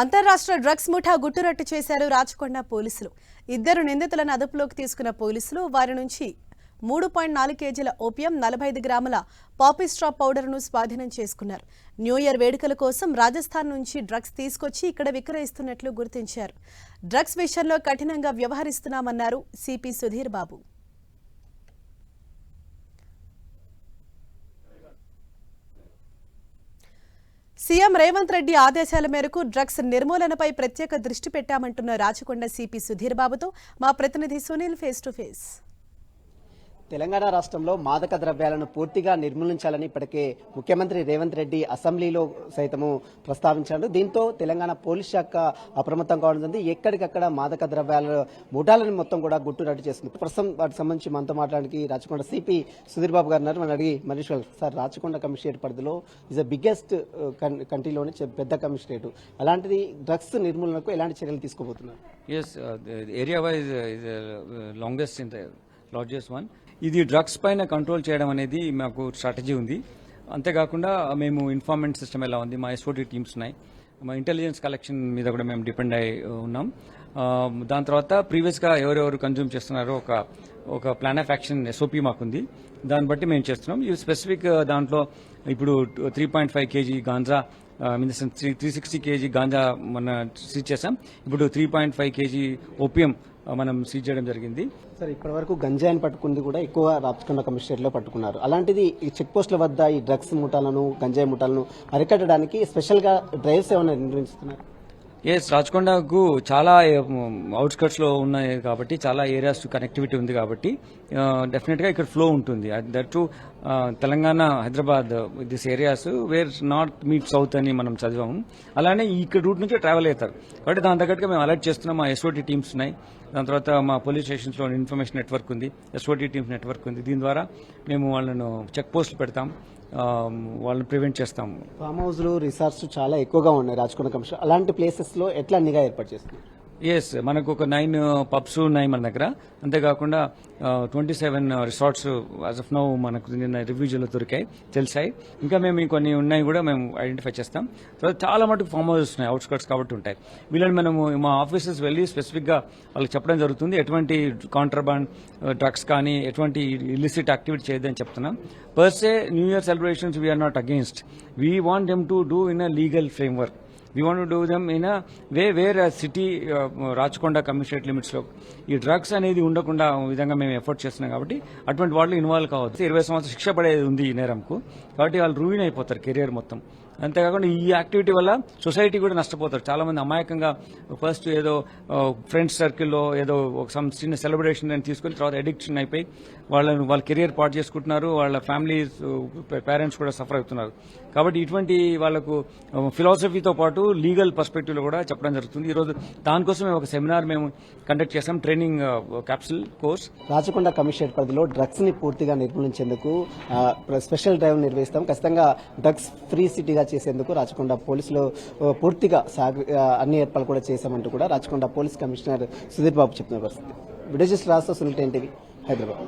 అంతరాష్ట్ర drugs ముఠా గుట్టురట్టు చేశారు రాచకొండ పోలీసులు. ఇద్దరు నిందితులను అదుపులోకి తీసుకున్న పోలీసులు వారి నుంచి మూడు పాయింట్ నాలుగు కేజీల ఓపియం నలభై ఐదు గ్రాముల పాపిస్ట్రాప్ పౌడర్ను స్వాధీనం చేసుకున్నారు. న్యూ ఇయర్ వేడుకల కోసం రాజస్థాన్ నుంచి డ్రగ్స్ తీసుకొచ్చి ఇక్కడ విక్రయిస్తున్నట్లు గుర్తించారు. డ్రగ్స్ విషయంలో కఠినంగా వ్యవహరిస్తున్నామన్నారు సిపి సుధీర్ బాబు. సీఎం రేవంత్ రెడ్డి ఆదేశాల మేరకు డ్రగ్స్ నిర్మూలనపై ప్రత్యేక దృష్టి పెట్టామంటున్న రాచకొండ సిపి సుధీర్ బాబుతో మా ప్రతినిధి Sunil face to face Telangana రాష్ట్రంలో మాదక ద్రవ్యాలను పూర్తిగా నిర్మూలించాలని ఇప్పటికే ముఖ్యమంత్రి రేవంత్ రెడ్డి అసెంబ్లీలో సైతము ప్రస్తావించారు దీంతో తెలంగాణ పోలీస్ శాఖ అప్రమత్తం కావడం ఎక్కడికక్కడ మాదక ద్రవ్యాల ముఠాలను మొత్తం కూడా గుట్టురట్టు చేస్తుంది ప్రస్తుతం వాటికి సంబంధించి మనతో మాట్లాడడానికి రాచకొండ సిపి సుధీర్ బాబు గారు ఉన్నారు. మనం అడిగి మనీష్ సార్ రాచకొండ కమిషనరేట్ పరిధిలో ఇస్ ద బిగ్గెస్ట్ కంట్రీలోనే పెద్ద కమిషనరేట్. అలాంటిది డ్రగ్స్ నిర్మూలనకు ఎలాంటి చర్యలు తీసుకోబోతున్నారు? Yes area wise longest area wise one ఇది డ్రగ్స్ పైన కంట్రోల్ చేయడం అనేది మాకు స్ట్రాటజీ ఉంది. అంతేకాకుండా మేము ఇన్ఫార్మెంట్ సిస్టమ్ ఎలా ఉంది మా ఎస్ఓటీ టీమ్స్ ఉన్నాయి. మా ఇంటెలిజెన్స్ కలెక్షన్ మీద కూడా మేము డిపెండ్ అయి uh, ఉన్నాం. Um, దాని తర్వాత ప్రీవియస్గా ఎవరెవరు కన్జ్యూమ్ చేస్తున్నారో ఒక ఒక ప్లాన్ ఆఫ్ యాక్షన్ ఎస్ఓపి మాకుంది. దాన్ని బట్టి మేము చేస్తున్నాం. ఈ స్పెసిఫిక్ uh, దాంట్లో ఇప్పుడు three point five KG ganja three three sixty KG ganja మన సీజ్ చేసాం ఇప్పుడు three point five KG opium మనం సీజ్ చేయడం జరిగింది. సార్ ఇప్పటి వరకు గంజాయిని పట్టుకుంది కూడా ఎక్కువ రాచకొండ కమిషనరేట్లో పట్టుకున్నారు. అలాంటిది ఈ చెక్ పోస్టుల వద్ద ఈ డ్రగ్స్ ముఠాలను గంజాయి ముఠాలను అరికట్టడానికి స్పెషల్గా డ్రైవ్స్ ఏమైనా నిర్వహిస్తున్నారు ఎస్ రాచకొండకు చాలా అవుట్స్కట్స్లో ఉన్నాయి కాబట్టి చాలా ఏరియాస్ కనెక్టివిటీ ఉంది కాబట్టి డెఫినెట్గా ఇక్కడ ఫ్లో ఉంటుంది. That to Telangana Hyderabad this areas where north meet south అని మనం చదివాము. అలానే ఇక్కడ రూట్ నుంచి ట్రావెల్ అవుతారు కాబట్టి దాని తగ్గట్టుగా మేము అలర్ట్ చేస్తున్నాం. మా ఎస్ఓటీ టీమ్స్ ఉన్నాయి. దాని తర్వాత మా పోలీస్ స్టేషన్స్లో ఇన్ఫర్మేషన్ నెట్వర్క్ ఉంది. ఎస్ఓటీ టీమ్స్ నెట్వర్క్ ఉంది. దీని ద్వారా మేము వాళ్ళను చెక్ పోస్టులు పెడతాం. వాళ్ళని ప్రివెంట్ చేస్తాము. ఫామ్ హౌస్లు రిసార్ట్స్ చాలా ఎక్కువగా ఉన్నాయి రాజకొండ కమిషన్. అలాంటి ప్లేసెస్లో ఎట్లా నిఘా ఏర్పాటు చేస్తున్నారు? ఎస్ మనకు ఒక నైన్ పబ్స్ ఉన్నాయి మన దగ్గర. అంతేకాకుండా twenty seven resorts as of now మనకు నిన్న రివ్యూజులో దొరికాయి తెలిసాయి. ఇంకా మేము కొన్ని ఉన్నాయి కూడా మేము ఐడెంటిఫై చేస్తాం. తర్వాత చాలా మటుకు ఫామ్ హౌసెస్ ఉన్నాయి అవుట్స్కట్స్ కాబట్టి ఉంటాయి. వీళ్ళని మనము మా ఆఫీసెస్ వెళ్ళి స్పెసిఫిక్గా వాళ్ళకి చెప్పడం జరుగుతుంది. ఎటువంటి కాంట్రబాండ్ డ్రగ్స్ uh, కానీ ఎటువంటి ఇల్లిసిట్ యాక్టివిటీ చేయొద్దని చెప్తున్నాం. Per se new year celebrations we are not against we want them to do in a legal framework we want do them in a way wear city Rachakonda commissionerate లిమిట్స్లో ఈ డ్రగ్స్ అనేది ఉండకుండా విధంగా మేము ఎఫర్ట్ చేస్తున్నాం కాబట్టి అటువంటి వాళ్ళు ఇన్వాల్వ్ కావద్దు. ఇరవై సంవత్సరాలు శిక్ష పడేది ఉంది ఈ నేరంకు. కాబట్టి వాళ్ళు రూయిన్ అయిపోతారు కెరియర్ మొత్తం. అంతేకాకుండా ఈ యాక్టివిటీ వల్ల సొసైటీ కూడా నష్టపోతారు. చాలామంది అమాయకంగా ఫస్ట్ ఏదో ఫ్రెండ్స్ సర్కిల్లో ఏదో ఒక సమ్ చిన్న సెలబ్రేషన్ అని తీసుకుని తర్వాత అడిక్షన్ అయిపోయి వాళ్ళని వాళ్ళ కెరియర్ పాటు చేసుకుంటున్నారు. వాళ్ళ ఫ్యామిలీస్ పేరెంట్స్ కూడా సఫర్ అవుతున్నారు. కాబట్టి ఇటువంటి వాళ్ళకు ఫిలాసఫీతో పాటు లీగల్ పర్స్పెక్టివ్లో కూడా చెప్పడం జరుగుతుంది. ఈరోజు దానికోసమే దానికోసం మేము ఒక సెమినార్ మేము కండక్ట్ చేసాం training capsule course. Rachakonda commissionerate పరిధిలో డ్రగ్స్ని పూర్తిగా నిర్మూలించేందుకు స్పెషల్ డ్రైవ్ నిర్వహిస్తాం. ఖచ్చితంగా డ్రగ్స్ ఫ్రీ సిటీగా చేసేందుకు రాచకొండ పోలీసులు పూర్తిగా అన్ని ఏర్పాట్లు కూడా చేశామంటూ కూడా రాచకొండ పోలీస్ కమిషనర్ సుధీర్ బాబు చెప్తున్న పరిస్థితి. విడజిస్ట్ రాష్ట్ర సునీల్ టీవీ హైదరాబాద్.